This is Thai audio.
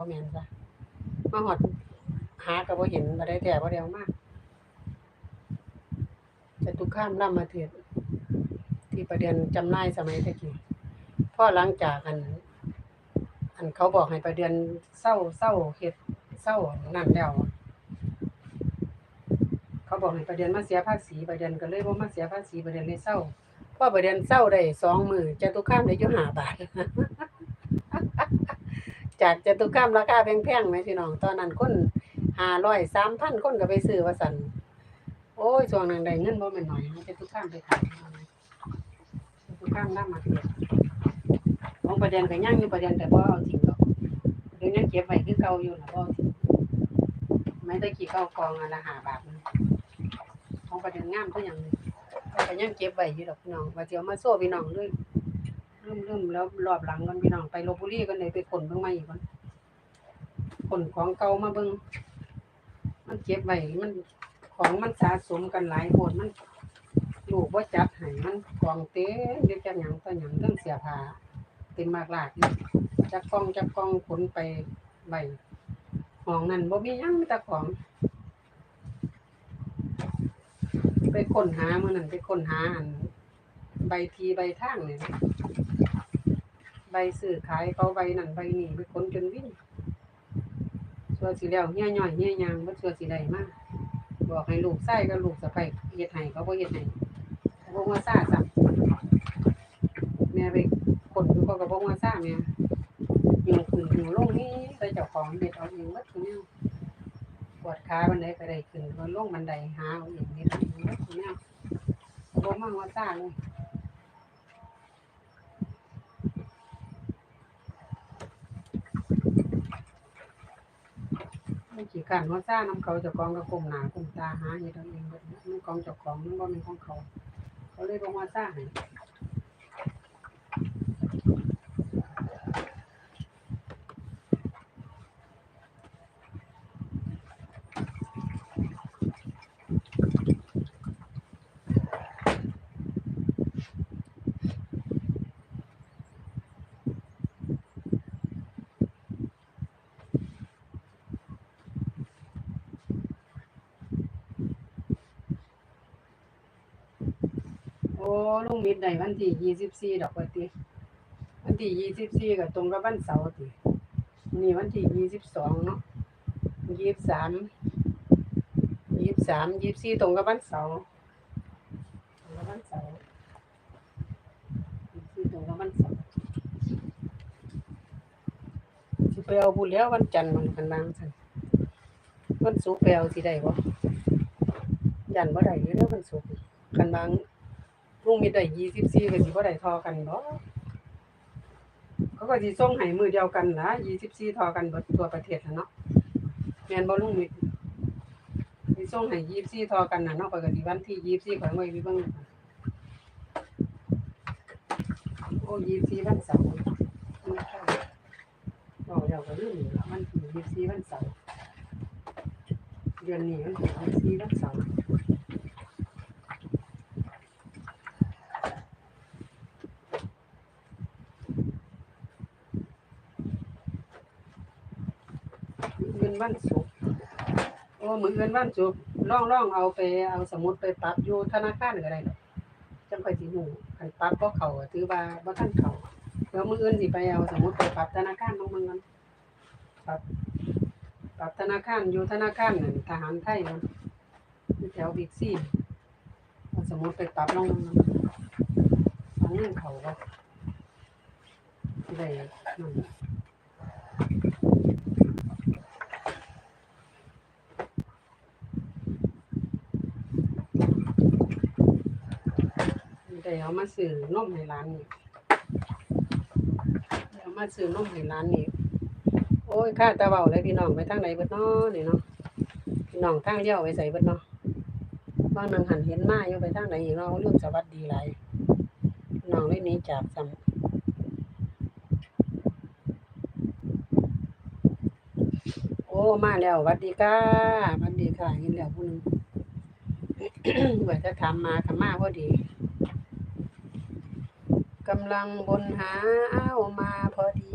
บ่แม่นจ้ะมาฮอดหาก็บ่เห็นบ่ได้แท้บ่ได้เอามากจะตุคามรามาเทศน์ที่ประเด็นจำหน่ายสมัยตะกี้พ่อหลังจากอัน อันเขาบอกให้ประเดือนเศร้าเศร้าเฮ็ดเศร้านั่นแล้วเขาบอกให้ประเดือนมาเสียภาษีประเดือนก็เลยบ่มาเสียภาษีประเดือนเลยเศร้าพ่อประเดือนเศร้าได้สองมือจะตุคามได้ยู่หาบาท จากจตุคามราคาแพงๆไหมพี่น้อง ตอนนั้นคน500 3,000คนก็ไปซื้อว่าซั่นโอ้ยช่วงนั้นได้เงินบ่แม่นหน้อยนะจตุคามไปขายจตุคามนำมาเทียบของประเด็นก็ยังอยู่ประเด็นแต่บ่เอาจริงดอกเดี๋ยวยังเก็บไว้คือเก่าอยู่นะบ่เอาทิ้งไม่ได้กี่เก่ากองอันละ5บาทของประเด็นงามคือหยังนี่ก็ยังเก็บไว้อยู่ดอกพี่น้องว่าสิเอามาโซ่พี่น้องเลย ลืมๆแล้วรอบหลังก่อนพี่น้องไปลพบุรีก่อนเลยไปขนเบิ่งมาอีกก่อนขนของเก่ามาเบิ่งมันเก็บไว้มันของมันสะสมกันหลายโพดมันลูกบ่จัดให้มันกองเต็มเดี๋ยวจักหยังต่อหยังเรื่องเสียผ้าเต็มมากลากจักกองจักกองขนไปไว้ห้องนั้นบ่มียังมีแต่ของ ไปค้นหามื้อนั้นไปค้นหาอันใบทีใบทางนี่นะ ใบซื้อขายเขาใบนั่นใบนี่ไปค้นจนวิ่งส่วนสิแล้วเฮียย่อยเฮียยางบ่ส่วนสิได้มากบอกให้ลูกไส้กับลูกสะใภ้เฮ็ดให้เขาบ่เฮ็ดให้เขาบ่ว่าซ่าซ้ำแม่ไปคนอยู่เขาก็บ่ว่าซ่าแม่อยู่ขึ้นอยู่ลงนี่แต่เจ้าของเฮ็ดเอาเองหมดทุกแนวปวดขาบันไดก็ได้ขึ้นก็ลงบันไดหาเอาเองเฮ็ดเอาเองหมดทุกแนวบ่มาว่าซ่าเลย มันขี่ขันว่าซ่าน้ำเขาจะกองกับกลมหนากลมตาหาเฮ็ดเอาเองเบิดมันกองจ้าของมันบ่แม่นของเขา เขาเลยบ่ว่าซ่าให้ ลุงมิดได้วันที่24ดอกว่าติวันที่24ก็ตรงกับวันเสาร์ตินี่วันที่22เนาะ23 23 24ตรงกับวันเสาร์ตรงกับวันเสาร์24ตรงกับวันเสาร์สิไปเอาบุญแล้ววันจันทร์มันกันบางซั่นวันศุกร์ไปเอาสิได้บ่ยันบ่ได้อยู่เด้อวันศุกร์กันบาง ลุงมีได้ยี่สิบสี่ก็สิบ่ได้ทอกันบ่เขาก็สิส่งให้มือเดียวกันนะยี่สิบสี่ทอกันเบิดทั่วประเทศนะเนาะแม่นบ่ลุงมีสิส่งให้ยี่สิบสี่ทอกันนะเนาะข้อยก็สิวันที่ยี่สิบสี่ข้อยไว้มีเบิ่งโอ้ยี่สิบสี่วันเสาร์บ่เดี๋ยวก็ลืมละมันยี่สิบสี่วันเสาร์เดือนนี้วันยี่สิบสี่วันเสาร์ มื้ออื่นวันศุกร์โอ้มื้ออื่นวันศุกร์ลองล่องเอาไปเอาสมุดไปปรับอยู่ธนาคารก็ได้ดอกจังค่อยสิฮู้คันปรับบ่เขาถือว่าบ่ทันเขาเดี๋ยวมืออื่นสิไปเอาสมุดไปปรับธนาคารลองเบิ่งกันปรับปรับธนาคารอยู่ธนาคารนั่นทหารไทยนั่นแถวบิ๊กซีเอาสมุดไปปรับลองเบิ่งกันเอาเงินเขาบ่สิได้นั่น เอามาซื้อนมให้ร้านนี่ได้เอามาซื้อนมให้ร้านนี่โอ้ยข้าตาเบาเลยพี่น้องไปทางไหนเบิดเนาะนี่เนาะพี่น้องทางเลี้ยวไปใส่เบิดเนาะบางนางหันเห็นมาอยู่ไปทางไหนอีกเนาะเรื่องสวัสดีหลายพี่น้องเลยหนี้จากซ้ำโอ้มาแล้ววัดดีค่ะวัดดีค่ะเห็นแล้วผู้หนึงว่าจะทำมาทำมาพอดี กำลังบนหาเอามาพอดี